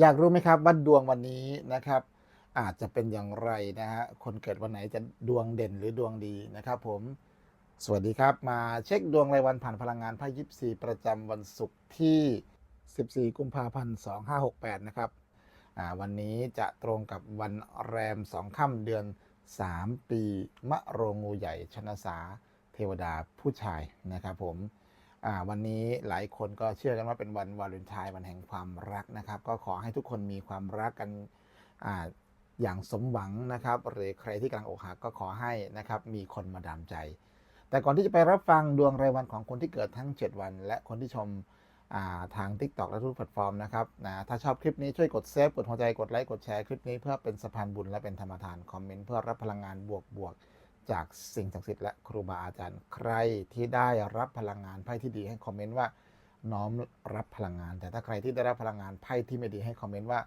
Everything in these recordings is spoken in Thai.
อยากรู้ไหมครับว่าดวงวันนี้นะครับ อาจจะเป็นอย่างไรนะฮะคนเกิดวันไหนจะดวงเด่นหรือดวงดีนะครับ ผม สวัสดีครับมาเช็คดวงรายวันผ่านพลังงานไพ่ยิปซีประจำวันศุกร์ที่ 14 กุมภาพันธ์2568 นะครับวันนี้จะตรงกับวันแรม2ค่ำเดือน 3 ปี มะโรงงูใหญ่ชนะสา เทวดาผู้ชายนะครับผม วันนี้หลายคนก็เชื่อกันว่าเป็นวันวาเลนไทน์วันแห่งความรักนะครับ ก็ขอให้ทุกคนมีความรักกันออย่างสมหวังนะครับ หรือใครที่กำลังอกหักก็ขอให้นะครับมีคนมาดามใจ แต่ก่อนที่จะไปรับฟังดวงรายวันของคนที่เกิดทั้ง 7 วัน และคนที่ชมาทาง TikTok และทุกแพลตฟอร์มนะครับนะถ้าชอบคลิปนี้ช่วยกดเซฟกดหัวใจกดไลค์กดแชร์คลิปนี้เพื่อเป็นสะพานบุญและเป็นธรรมทานคอมเมนต์เพื่อรับพลังงานบวกบวก จากสิ่งศักดิ์สิทธิ์และครูบาอาจารย์ใครที่ได้รับพลังงานไพ่ที่ดีให้คอมเมนต์ว่าน้อมรับพลังงาน แต่ถ้าใครที่ได้รับพลังงานไพ่ที่ไม่ดีให้คอมเมนต์ว่า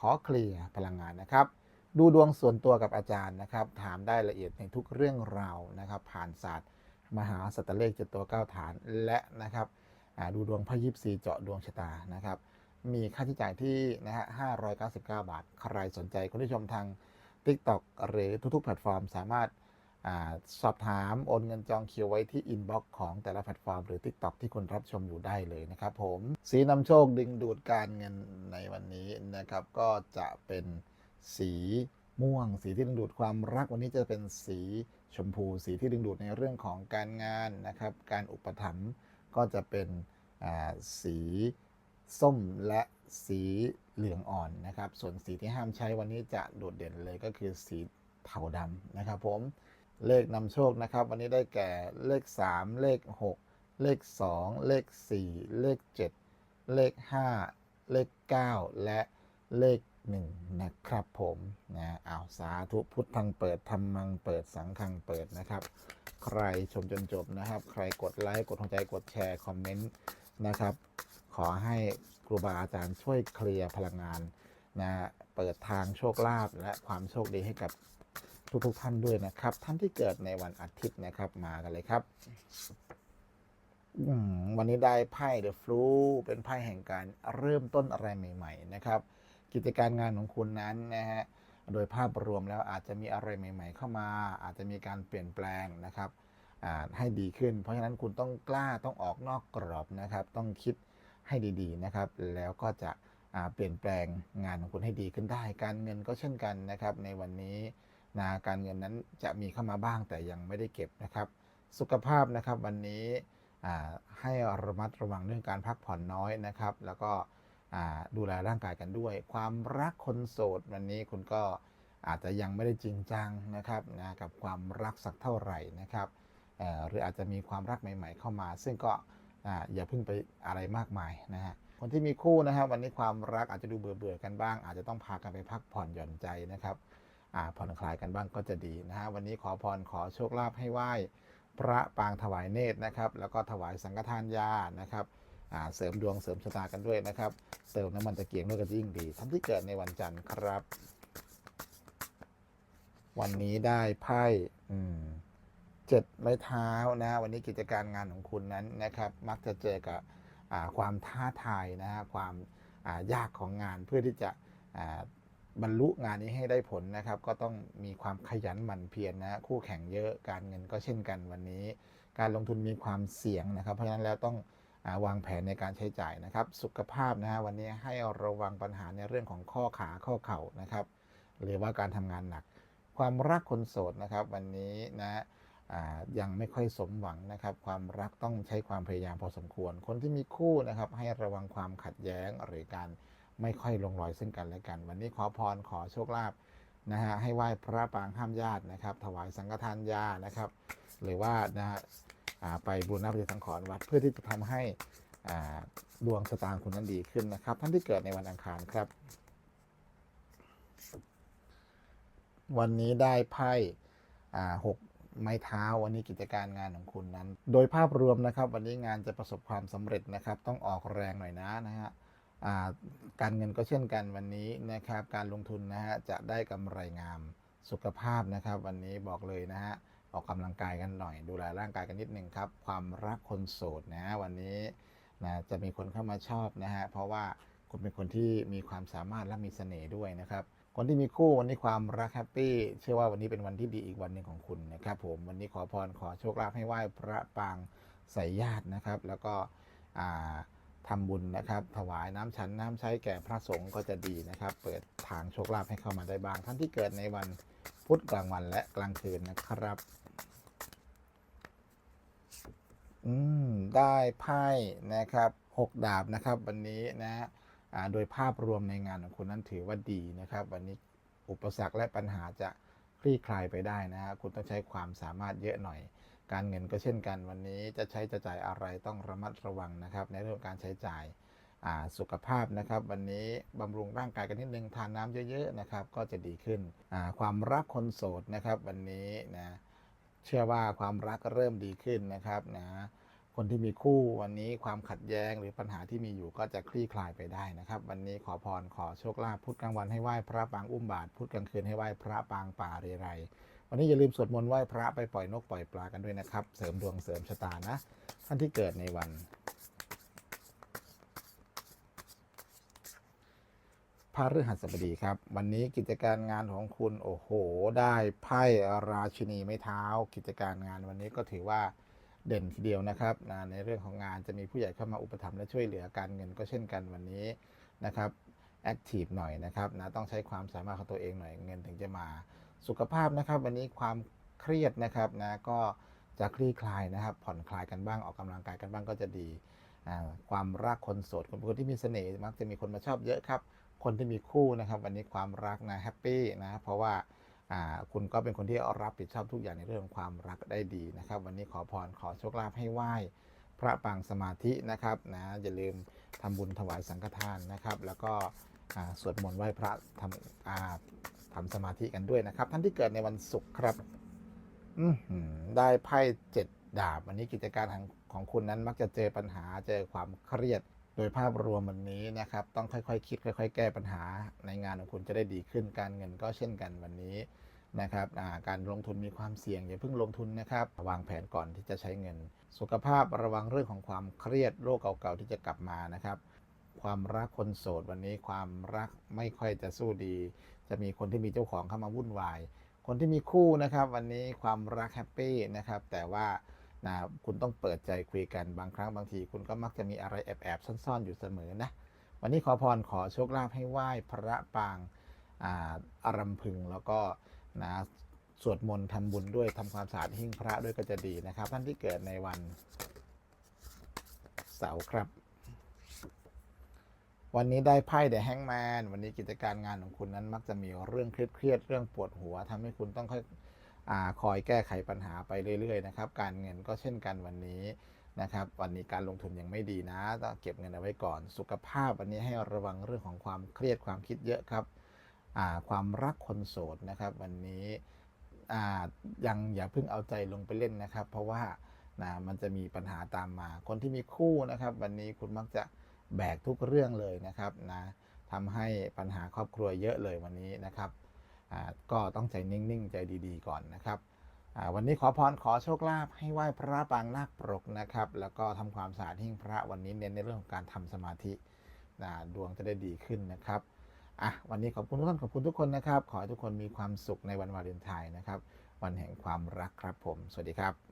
ขอเคลียร์พลังงานนะครับ ดูดวงส่วนตัวกับอาจารย์นะครับ ถามได้ละเอียดในทุกเรื่องราวนะครับ ผ่านศาสตร์ มหาสัตเลขเจ็ดตัวเก้าฐานและนะครับดูดวงไพ่ยิปซีเจาะดวงชะตานะครับ มีค่าใช้จ่ายที่นะฮะ599บาท ใครสนใจคนที่ชมทาง TikTok หรือทุกๆแพลตฟอร์ม สามารถ สอบถามโอนเงินจองคิวไว้ที่อินบ็อกซ์ของแต่ละแพลตฟอร์มหรือ TikTok ที่คุณรับชมอยู่ได้เลยนะครับผม สีนำโชคดึงดูดการเงินในวันนี้นะครับ ก็จะเป็นสีม่วง สีที่ดึงดูดความรักวันนี้จะเป็นสีชมพู สีที่ดึงดูดในเรื่องของการงานนะครับ การอุปถัมภ์ก็จะเป็นสีส้มและสีเหลืองอ่อนนะครับ ส่วนสีที่ห้ามใช้วันนี้จะโดดเด่นเลยก็คือสีเทาดำนะครับผม เลขนำโชคนะครับ วันนี้ได้แก่เลข 3 เลข 6 เลข 2 เลข 4 เลข 7 เลข 5 เลข 9 และเลข 1 นะครับผมนะเอาสาธุพุทธังเปิดธรรมังเปิดสังฆังเปิดนะครับ ใครชมจนจบนะครับ ใครกดไลค์กดหัวใจกดแชร์คอมเมนต์นะครับ ขอให้ครูบาอาจารย์ช่วยเคลียร์พลังงานนะเปิดทางโชคลาภและความโชคดีให้กับ ทุกๆท่านด้วยนะครับ ท่านที่เกิดในวันอาทิตย์นะครับมากันเลยครับวันนี้ได้ไพ่เดอะฟลูเป็นไพ่แห่งการเริ่มต้นอะไรใหม่ ๆ นะครับ กิจการงานของคุณนั้นนะฮะโดยภาพรวมแล้วอาจจะมีอะไรใหม่ ๆ เข้ามา อาจจะมีการเปลี่ยนแปลงนะครับให้ดีขึ้น เพราะฉะนั้นคุณต้องกล้าต้องออกนอกกรอบนะครับ ต้องคิดให้ดีๆนะครับ แล้วก็จะเปลี่ยนแปลงงานของคุณให้ดีขึ้นได้ การเงินก็เช่นกันนะครับ ในวันนี้ นะการเงินนั้นจะมีเข้ามาบ้างแต่ยังไม่ได้เก็บนะครับ สุขภาพนะครับวันนี้อ่าให้ระมัดระวังเรื่องการพักผ่อนน้อยนะครับ แล้วก็ดูแลร่างกายกันด้วย ความรักคนโสดวันนี้คุณก็อาจจะยังไม่ได้จริงจังนะครับนะกับความรักสักเท่าไหร่นะครับหรืออาจจะมีความรักใหม่ ๆ เข้ามา ซึ่งก็ออย่าเพิ่งไปอะไรมากมายนะฮะคนที่มีคู่นะครับวันนี้ความรักอาจจะดูเบื่อๆกันบ้าง อาจจะต้องพากันไปพักผ่อนหย่อนใจนะครับ ผ่อนคลายกันบ้างก็จะดีนะฮะวันนี้ขอพรขอโชคลาภให้ไหว้พระปางถวายเนตรนะครับ แล้วก็ถวายสังฆทานยานะครับอ่าเสริมดวงเสริมชะตากันด้วยนะครับเติมน้ำมันตะเกียงด้วยก็ยิ่งดีท่านที่เกิดในวันจันทร์ครับ วันนี้ได้ไพ่เจ็ดไม้เท้านะฮะวันนี้กิจการงานของคุณนั้นนะครับ มักจะเจอกับอ่าความท้าทายนะฮะความอ่ายากของงานเพื่อที่จะอ่า บรรลุงานนี้ให้ได้ผลนะครับ ก็ต้องมีความขยันหมั่นเพียรนะคู่แข่งเยอะการเงินก็เช่นกันวันนี้ การลงทุนมีความเสี่ยงนะครับ เพราะฉะนั้นแล้วต้องาวางแผนในการใช้จ่ายนะครับ สุขภาพนะฮะวันนี้ให้ระวังปัญหาในเรื่องของข้อขาข้อเข่านะครับ หรือว่าการทำงานหนัก ความรักคนโสดนะครับวันนี้นะยังไม่ค่อยสมหวังนะครับ ความรักต้องใช้ความพยายามพอสมควร คนที่มีคู่นะครับให้ระวังความขัดแย้งหรือการ ไม่ค่อยลงรอยซึ่งกันและกัน วันนี้ขอพรขอโชคลาภนะฮะให้ไหว้พระปางห้ามญาตินะครับ ถวายสังฆทานยานะครับ หรือว่านะฮะไปบูรณะปฏิสังขรณ์วัดเพื่อที่จะทำให้ดวงชะตาคุณนั้นดีขึ้นนะครับ ท่านที่เกิดในวันอังคารครับ วันนี้ได้ไพ่หกไม้เท้าวันนี้กิจการงานของคุณนั้น โดยภาพรวมนะครับ วันนี้งานจะประสบความสำเร็จนะครับ ต้องออกแรงหน่อยนะนะฮะ การเงินก็เช่นกันวันนี้นะครับการลงทุนนะฮะจะได้กำไรงามสุขภาพนะครับ วันนี้บอกเลยนะฮะออกกำลังกายกันหน่อย ดูแลร่างกายกันนิดนึงครับ ความรักคนโสดนะวันนี้นะจะมีคนเข้ามาชอบนะฮะเพราะว่าคุณเป็นคนที่มีความสามารถและมีเสน่ห์ด้วยนะครับคนที่มีคู่วันนี้ความรักแฮปปี้เชื่อว่าวันนี้เป็นวันที่ดีอีกวันหนึ่งของคุณนะครับผมวันนี้ขอพรขอโชคลาภให้ไหว้พระปางใส่ญาตินะครับ แล้วก็อ่า ทำบุญนะครับ ถวายน้ำฉันน้ำใช้แก่พระสงฆ์ก็จะดีนะครับ เปิดทางโชคลาภให้เข้ามาได้บ้าง ท่านที่เกิดในวันพุธกลางวันและกลางคืนนะครับ อืม ได้ไพ่นะครับหกดาบนะครับ วันนี้นะอ่าโดยภาพรวมในงานของคุณนั้นถือว่าดีนะครับ วันนี้อุปสรรคและปัญหาจะคลี่คลายไปได้นะฮะคุณต้องใช้ความสามารถเยอะหน่อย การเงินก็เช่นกันวันนี้จะใช้จะจ่ายอะไรต้องระมัดระวังนะครับ ในเรื่องการใช้จ่ายาสุขภาพนะครับ วันนี้บำรุงร่างกายกันนิดนึงทานน้ำเยอะๆนะครับ ก็จะดีขึ้นความรักคนโสดนะครับ วันนี้นะเชื่อว่าความรักเริ่มดีขึ้นนะครับนะคนที่มีคู่วันนี้ความขัดแย้งหรือปัญหาที่มีอยู่ก็จะคลี่คลายไปได้นะครับ วันนี้ขอพรขอโชคลาภพุธกลางวันให้ไหว้พระปางอุ้มบาทพุธกลางคืนให้ไหว้พระปางป่าเรไร วันนี้อย่าลืมสวดมนต์ไหว้พระไปปล่อยนกปล่อยปลากันด้วยนะครับ เสริมดวงเสริมชะตานะ ท่านที่เกิดในวัน พระฤหัสบดีครับ วันนี้กิจการงานของคุณโอ้โห ได้ไพ่ราชินีไม้เท้า กิจการงานวันนี้ก็ถือว่าเด่นทีเดียวนะครับในเรื่องของงานจะมีผู้ใหญ่เข้ามาอุปถัมภ์และช่วยเหลือการเงินก็เช่นกันวันนี้นะครับแอคทีฟหน่อยนะครับนะต้องใช้ความสามารถของตัวเองหน่อยเงินถึงจะมา สุขภาพนะครับ วันนี้ความเครียดนะครับนะก็จะคลี่คลายนะครับ ผ่อนคลายกันบ้างออกกำลังกายกันบ้างก็จะดีความรักคนโสดคนเป็นคนที่มีเสน่ห์มักจะมีคนมาชอบเยอะครับ คนที่มีคู่นะครับ วันนี้ความรักนะแฮปปี้นะเพราะว่าคุณก็เป็นคนที่รับผิดชอบทุกอย่างในเรื่องของความรักได้ดีนะครับ วันนี้ขอพรขอโชคลาภให้ไหว้พระปางสมาธินะครับนะอย่าลืมทำบุญถวายสังฆทานนะครับ แล้วก็สวดมนต์ไหว้พระทำ อ่าทำสมาธิกันด้วยนะครับ ท่านที่เกิดในวันศุกร์ครับได้ไพ่เจ็ดดาบวันนี้กิจการของของคุณนั้นมักจะเจอปัญหาเจอความเครียดโดยภาพรวมวันนี้นะครับ ต้องค่อยๆคคิด ค่อย ๆ แก้ปัญหาในงานของคุณจะได้ดีขึ้นการเงินก็เช่นกันวันนี้นะครับาการลงทุนมีความเสี่ยงอย่าเพิ่งลงทุนนะครับ วางแผนก่อนที่จะใช้เงิน สุขภาพระวังเรื่องของความเครียดโรคเก่าๆที่จะกลับมานะครับ ความรักคนโสดวันนี้ความรักไม่ค่อยจะสู้ดี จะมีคนที่มีเจ้าของเข้ามาวุ่นวาย คนที่มีคู่นะครับ วันนี้ความรักแฮปปี้นะครับ แต่ว่านะคุณต้องเปิดใจคุยกันบางครั้งบางที คุณก็มักจะมีอะไรแอบๆซ่อนๆอยู่เสมอนะวันนี้ขอพรขอโชคลาภให้ไหว้พระปางอาอารัมพึงแล้วก็นะสวดมนต์ทำบุญด้วยทำความสะอาดหิ้งพระด้วยก็จะดีนะครับ ท่านที่เกิดในวันเสาร์ครับ วันนี้ได้ไพ่เดอะแฮงแมนวันนี้กิจการงานของคุณนั้นมักจะมีเรื่องเครียดเรื่องปวดหัวทำให้คุณต้องค่อยอคอยแก้ไขปัญหาไปเรื่อยๆนะครับ การเงินก็เช่นกันวันนี้นะครับ วันนี้การลงทุนยังไม่ดีนะต้องเก็บเงินเอาไว้ก่อน สุขภาพวันนี้ให้ระวังเรื่องของความเครียดความคิดเยอะครับความรักคนโสดนะครับ วันนี้ยังอย่าเพิ่งเอาใจลงไปเล่นนะครับ เพราะว่านะมันจะมีปัญหาตามมา คนที่มีคู่นะครับ วันนี้คุณมักจะ แบกทุกเรื่องเลยนะครับนะทำให้ปัญหาครอบครัวเยอะเลยวันนี้นะครับก็ต้องใจนิ่ง ๆ ใจดีๆ ก่อนนะครับ วันนี้ขอพรขอโชคลาภให้ไหว้พระปางนาคปรกนะครับ แล้วก็ทำความสะอาดหิ้งพระวันนี้เน้นในเรื่องของการทำสมาธินะดวงจะได้ดีขึ้นนะครับอะวันนี้ขอบคุณทุกท่านขอบคุณทุกคนนะครับ ขอให้ทุกคนมีความสุขในวันวาเลนไทน์นะครับ วันแห่งความรักครับผม สวัสดีครับ